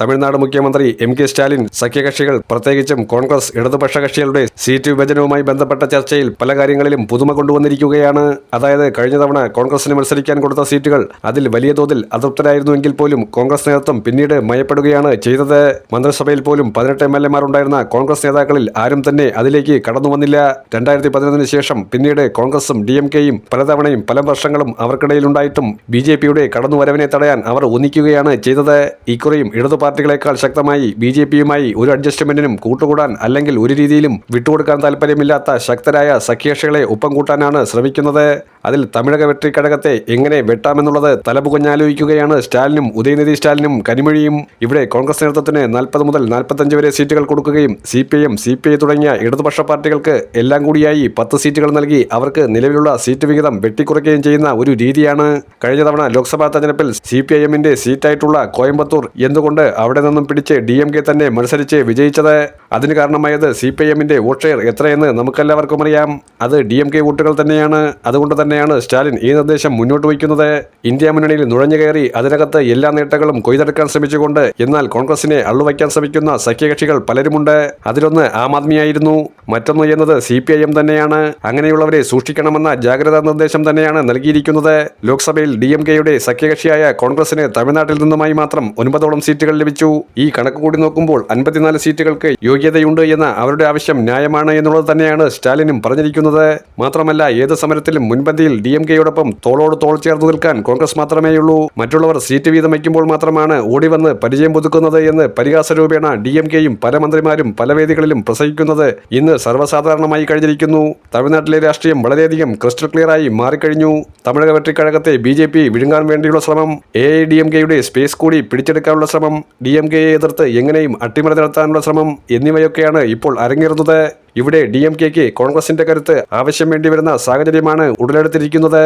തമിഴ്നാട് മുഖ്യമന്ത്രി M K Stalin സഖ്യകക്ഷികൾ പ്രത്യേകിച്ചും കോൺഗ്രസ് ഇടതുപക്ഷ കക്ഷികളുടെ സീറ്റ് വിഭജനവുമായി ബന്ധപ്പെട്ട ചർച്ചയിൽ പല കാര്യങ്ങളിലും പുതുമ കൊണ്ടുവന്നിരിക്കുകയാണ്. അതായത് കഴിഞ്ഞ തവണ കോൺഗ്രസിന് മത്സരിക്കാൻ കൊടുത്ത സീറ്റുകൾ അതിൽ വലിയ തോതിൽ അതൃപ്തരായിരുന്നുവെങ്കിൽ പോലും കോൺഗ്രസ് നേതൃത്വം പിന്നീട് മയപ്പെടുകയാണ് ചെയ്തത്. മന്ത്രിസഭയിൽ പോലും പതിനെട്ട് എം എൽ എമാരുണ്ടായിരുന്ന കോൺഗ്രസ് നേതാക്കളിൽ ആരും തന്നെ അതിലേക്ക് കടന്നു വന്നില്ല. രണ്ടായിരത്തി പതിനൊന്നിന് ശേഷം പിന്നീട് കോൺഗ്രസും ഡി എം കെയും പലതവണയും പല വർഷങ്ങളും അവർക്കിടയിലുണ്ടായിട്ടും ബി ജെ പിയുടെ കടന്നുവരവിനെ തടയാൻ അവർ ഒന്നിക്കുകയാണ് ചെയ്തത്. ഇക്കുറിയും ഇടതു പാർട്ടികളെക്കാൾ ശക്തമായി ബി ജെ പിയുമായി ഒരു അഡ്ജസ്റ്റ്മെന്റിനും കൂട്ടുകൂടാൻ അല്ലെങ്കിൽ ഒരു രീതിയിലും വിട്ടുകൊടുക്കാൻ താല്പര്യമില്ലാത്ത ശക്തരായ സഖ്യകക്ഷികളെ ഒപ്പം കൂട്ടാനാണ് ശ്രമിക്കുന്നത്. അതിൽ തമിഴക വെട്രിക്കഴകത്തെ എങ്ങനെ വെട്ടാമെന്നുള്ളത് തലപുകഞ്ഞാലോചിക്കുകയാണ് സ്റ്റാലിനും ഉദയനിധി സ്റ്റാലിനും കനിമൊഴിയും ഇവിടെ കോൺഗ്രസ് നേതൃത്വത്തിന് നാൽപ്പത് മുതൽ നാൽപ്പത്തഞ്ച് വരെ സീറ്റുകൾ കൊടുക്കുകയും C P M C P I തുടങ്ങിയ ഇടതുപക്ഷ പാർട്ടികൾക്ക് എല്ലാം കൂടിയായി പത്ത് സീറ്റുകൾ നൽകി അവർക്ക് നിലവിലുള്ള സീറ്റ് വിഹിതം വെട്ടിക്കുറയ്ക്കുകയും ചെയ്യുന്ന ഒരു രീതിയാണ്. കഴിഞ്ഞ തവണ ലോക്സഭാ തെരഞ്ഞെടുപ്പിൽ സി പി ഐ എമ്മിന്റെ സീറ്റായിട്ടുള്ള കോയമ്പത്തൂർ എന്തുകൊണ്ട് അവിടെ നിന്നും പിടിച്ച് ഡി എം കെ തന്നെ മത്സരിച്ച് വിജയിച്ചത്. അതിന് കാരണമായത് സി പി എമ്മിന്റെ വോട്ട് ഷെയർ എത്രയെന്ന് നമുക്കെല്ലാവർക്കും അറിയാം. അത് ഡി എം കെ വോട്ടുകൾ തന്നെയാണ്. അതുകൊണ്ട് തന്നെയാണ് സ്റ്റാലിൻ ഈ നിർദ്ദേശം മുന്നോട്ട് വയ്ക്കുന്നത്. ഇന്ത്യ മുന്നണിയിൽ നുഴഞ്ഞു കയറി അതിനകത്ത് എല്ലാ നേട്ടങ്ങളും കൊയ്തെടുക്കാൻ ശ്രമിച്ചുകൊണ്ട് എന്നാൽ കോൺഗ്രസിനെ അള്ളുവയ്ക്കാൻ ശ്രമിക്കുന്ന സഖ്യകക്ഷികൾ പലരുമുണ്ട്. അതിലൊന്ന് ആം ആദ്മിയായിരുന്നു. മറ്റൊന്ന് എന്നത് സി പി ഐ എം തന്നെയാണ്. അങ്ങനെയുള്ളവരെ സൂക്ഷിക്കണമെന്ന ജാഗ്രതാ നിർദ്ദേശം തന്നെയാണ് നൽകിയിരിക്കുന്നത്. ലോക്സഭയിൽ ഡി എം കെയുടെ സഖ്യകക്ഷിയായ കോൺഗ്രസിന് തമിഴ്നാട്ടിൽ നിന്നുമായി മാത്രം ഒൻപതോളം സീറ്റുകൾ ലഭിച്ചു ഈ കണക്ക് കൂടി നോക്കുമ്പോൾ അൻപത്തിനാല് സീറ്റുകൾക്ക് യോഗ്യതയുണ്ട് എന്ന അവരുടെ ആവശ്യം ന്യായമാണ് എന്നുള്ളത് തന്നെയാണ് സ്റ്റാലിനും പറഞ്ഞിരിക്കുന്നത്. മാത്രമല്ല ഏത് സമരത്തിലും മുൻപന്തിയിൽ ഡി എം കെയോടൊപ്പം തോളോട് തോൾ ചേർന്ന് നിൽക്കാൻ കോൺഗ്രസ് മാത്രമേയുള്ളൂ. മറ്റുള്ളവർ സീറ്റ് വീതം വയ്ക്കുമ്പോൾ മാത്രമാണ് ഓടിവന്ന് പരിചയം പുതുക്കുന്നത് എന്ന് പരിഹാസ രൂപേണ ഡി എം കെയും പല മന്ത്രിമാരും പല വേദികളിലും പ്രസംഗിക്കുന്നത് ഇന്ന് സർവസാധാരണമായി കഴിഞ്ഞിരിക്കുന്നു. തമിഴ്നാട്ടിലെ രാഷ്ട്രീയം വളരെയധികം ക്രിസ്റ്റൽ ക്ലിയറായി മാറിക്കഴിഞ്ഞു. തമിഴക വെട്ടിക്കഴകത്തെ ബി ജെ പി വിഴുങ്ങാൻ വേണ്ടിയുള്ള ശ്രമം എ ഐ ഡി എം കെയുടെ സ്പേസ് കൂടി പിടിച്ചെടുക്കാനുള്ള ശ്രമം ഡി എം കെയെ എതിർത്ത് എങ്ങനെയും അട്ടിമറി നടത്താനുള്ള ശ്രമം എന്നിവയൊക്കെയാണ് ഇപ്പോൾ അരങ്ങേറുന്നത്. ഇവിടെ ഡി എം കെക്ക് കോൺഗ്രസിന്റെ കരുത്ത് ആവശ്യം വേണ്ടി വരുന്ന സാഹചര്യമാണ് ഉടലെടുത്തിരിക്കുന്നത്.